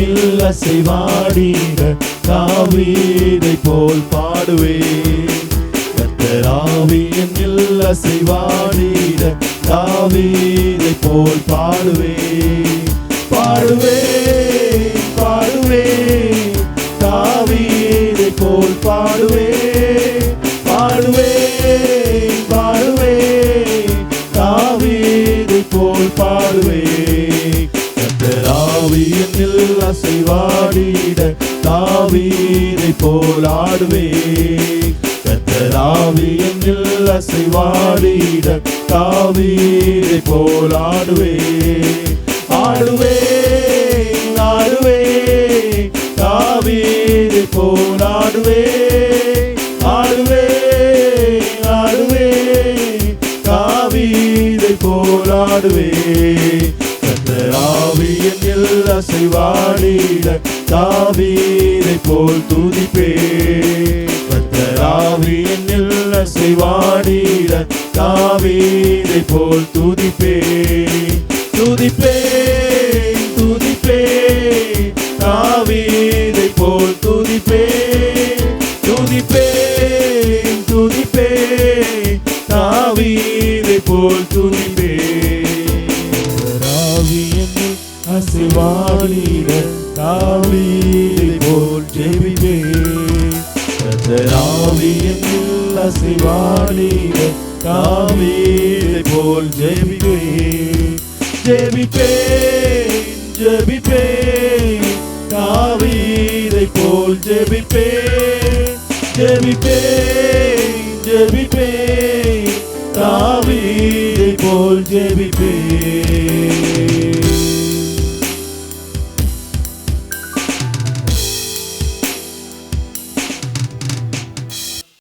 அசைவாடிட தாவீதை போல் பாடுவேன். கத்தராவியனில் அசைவாடிட தாவீதை போல் பாடுவேன். பாடுவேன் பாடுவேன். தாவீதை போல் பாடுவேன். தாவீரை போலாடுவே ஆடுவேன் கத்தராவியனில் அசைவாடிட போலாடுவே ஆடுவே. ஆடுவே தாவீரை போலாடுவே ஆடுவே. ஆடுவே தாவீரை போலாடுவே ஆடுவேன் தாவீதை போல் ஆடுவேன் கத்தராவியனில் அசைவாடிட தாவீதை போல் துதிப்பேன் கத்தராவியனில் அசைவாடிட தாவீதை போல் துதிப்பே. துதிப்பே துதிப்பே தாவீதை போல் துதிப்பே. துதிப்பேன் துதிப்பேன் தாவீதை போல் துதிப்பே. அசைவாடிட தாவீதை போல் ஜெபிப்பேன் கத்தராவியனில் அசைவாடிட தாவீதை போல் ஜெபிப்பேன் ஜெபிப்பேன் ஜெபிப்பேன் தாவீதை போல் ஜெபிப்பேன் ஜெபிப்பேன் ஜெபிப்பேன் தாவீதை போல் ஜெபிப்பேன்